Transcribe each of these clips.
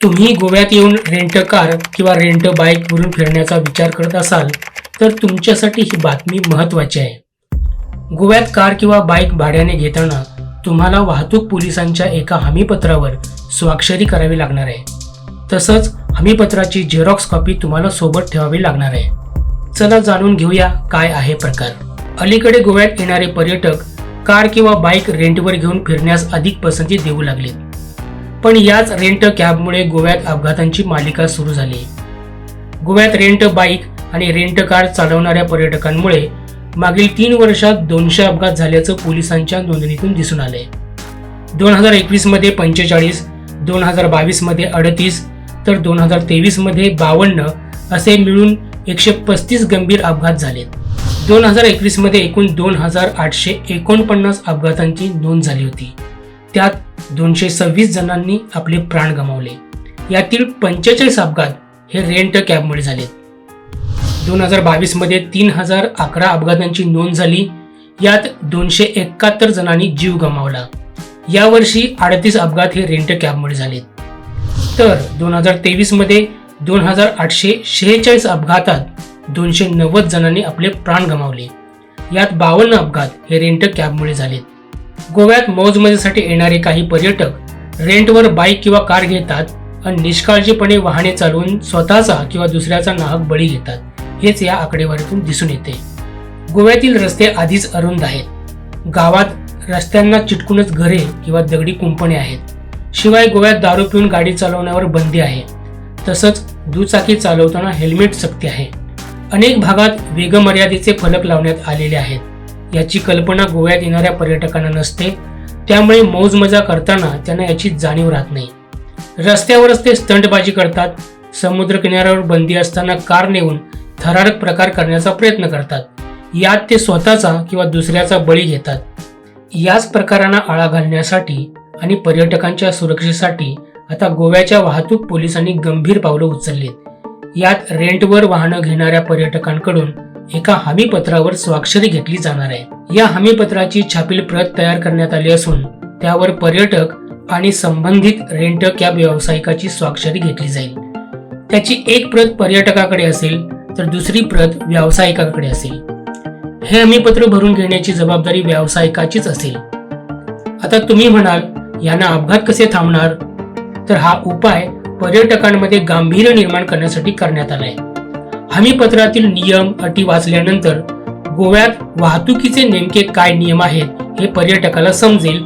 तुम्ही गोव्यात येऊन रेंट कार किंवा रेंट बाईकवरून फिरण्याचा विचार करत असाल तर तुमच्यासाठी ही बातमी महत्त्वाची आहे. गोव्यात कार किंवा बाईक भाड्याने घेताना तुम्हाला वाहतूक पोलिसांच्या एका हमीपत्रावर स्वाक्षरी करावी लागणार आहे. तसंच हमीपत्राची झेरॉक्स कॉपी तुम्हाला सोबत ठेवावी लागणार आहे. चला जाणून घेऊया काय आहे प्रकार. अलीकडे गोव्यात येणारे पर्यटक कार किंवा बाईक रेंटवर घेऊन फिरण्यास अधिक पसंती देऊ लागलेत पण याच रेंट कॅबमुळे गोव्यात अपघातांची मालिका सुरू झाली. गोव्यात रेंट बाईक आणि रेंट कार चालवणाऱ्या पर्यटकांमुळे मागील तीन वर्षात दोनशे अपघात झाल्याचं पोलिसांच्या नोंदणीतून दिसून आलंय. दोन हजार एकवीसमध्ये पंचेचाळीस दोन हजार बावीसमध्ये अडतीस तर दोन हजार तेवीसमध्ये बावन्न असे मिळून एकशे पस्तीस गंभीर अपघात झालेत दोन हजार एकवीसमध्ये एकूण दोन हजार आठशे एकोणपन्नास अपघातांची नोंद झाली होती. त्यात दोनशे सव्वीस जणांनी आपले प्राण गमावले. यातील पंचेचाळीस अपघात हे रेंट कॅबमुळे झालेत दोन हजार बावीसमध्ये तीन हजार अकरा अपघातांची नोंद झाली. यात दोनशे एकाहत्तर जणांनी जीव गमावला. यावर्षी अडतीस अपघात हे रेंट कॅबमुळे झालेत तर दोन हजार तेवीसमध्ये दोन हजार आठशे शेहेचाळीस अपघातात दोनशे नव्वद जणांनी आपले प्राण गमावले. यात बावन्न अपघात हे रेंट कॅबमुळे झालेत. गोव्यात मौजमजेसाठी येणारे काही पर्यटक रेंटवर बाईक किंवा कार घेतात आणि निष्काळजीपणे वाहने चालवून स्वतःचा किंवा दुसऱ्याचा नाहक बळी घेतात हेच या आकडेवारीतून दिसून येते. गोव्यातील रस्ते आधीच अरुंद आहेत. गावात रस्त्यांना चिटकूनच घरे किंवा दगडी कुंपणे आहेत. शिवाय गोव्यात दारू पिऊन गाडी चालवण्यावर बंदी आहे. तसंच दुचाकी चालवताना हेल्मेट सक्ती आहे. अनेक भागात वेगमर्यादेचे फलक लावण्यात आलेले आहेत. याची कल्पना गोव्यात येणाऱ्या पर्यटकांना नसते. त्यामुळे मौज मजा करताना त्यांना याची जाणीव राहत नाही. रस्त्यावरच ते स्टंटबाजी करतात. समुद्र किनाऱ्यावर बंदी असताना कार नेऊन थरारक प्रकार करण्याचा प्रयत्न करतात. यात ते स्वतःचा किंवा दुसऱ्याचा बळी घेतात. याच प्रकारांना आळा घालण्यासाठी आणि पर्यटकांच्या सुरक्षेसाठी आता गोव्याच्या वाहतूक पोलिसांनी गंभीर पावलं उचलली यात रेंटवर वाहनं घेणाऱ्या पर्यटकांकडून एका हमीपत्रावर स्वाक्षरी घेतली जाणार आहे. या हमीपत्राची छापील प्रत तयार करण्यात आली असून त्यावर पर्यटक आणि संबंधित रेंट कॅब व्यावसायिकाची स्वाक्षरी घेतली जाईल. त्याची एक प्रत पर्यटकाकडे असेल तर दुसरी प्रत व्यावसायिकाकडे असेल. हे हमीपत्र भरून घेण्याची जबाबदारी व्यावसायिकाचीच असेल. आता तुम्ही म्हणाल यांना अपघात कसे थांबणार? तर हा उपाय पर्यटकांमध्ये गांभीर्य निर्माण करण्यासाठी करण्यात आलाय. हमीपत्रातील नियम अटी वाचल्यानंतर गोव्यात वाहतुकीचे नेमके काय नियम आहेत हे पर्यटकाला समजेल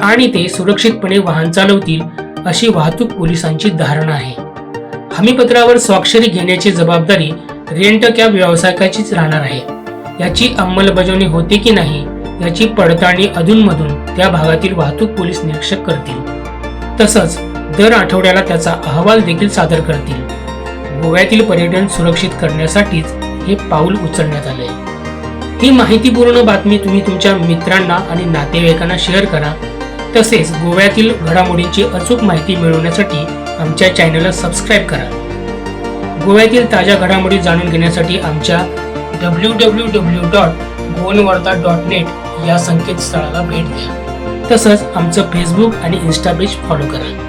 आणि ते सुरक्षितपणे वाहन चालवतील अशी वाहतूक पोलिसांची धारणा आहे. हमीपत्रावर स्वाक्षरी घेण्याची जबाबदारी रेंट कॅब व्यावसायिकाचीच राहणार आहे. याची अंमलबजावणी होते की नाही याची पडताळणी अधूनमधून त्या भागातील वाहतूक पोलीस निरीक्षक करतील. तसंच दर आठवड्याला त्याचा अहवाल देखील सादर करतील. गोव्यातील पर्यटन सुरक्षित करण्यासाठीच हे पाऊल उचलण्यात आले ही माहितीपूर्ण बातमी तुम्ही तुमच्या मित्रांना आणि नातेवाईकांना शेअर करा. तसेच गोव्यातील घडामोडींची अचूक माहिती मिळवण्यासाठी आमच्या चॅनलला सबस्क्राईब करा. गोव्यातील ताज्या घडामोडी जाणून घेण्यासाठी आमच्या W W W dot Goanvarta dot net या संकेतस्थळाला भेट द्या. तसंच आमचं फेसबुक आणि इन्स्टा पेज फॉलो करा.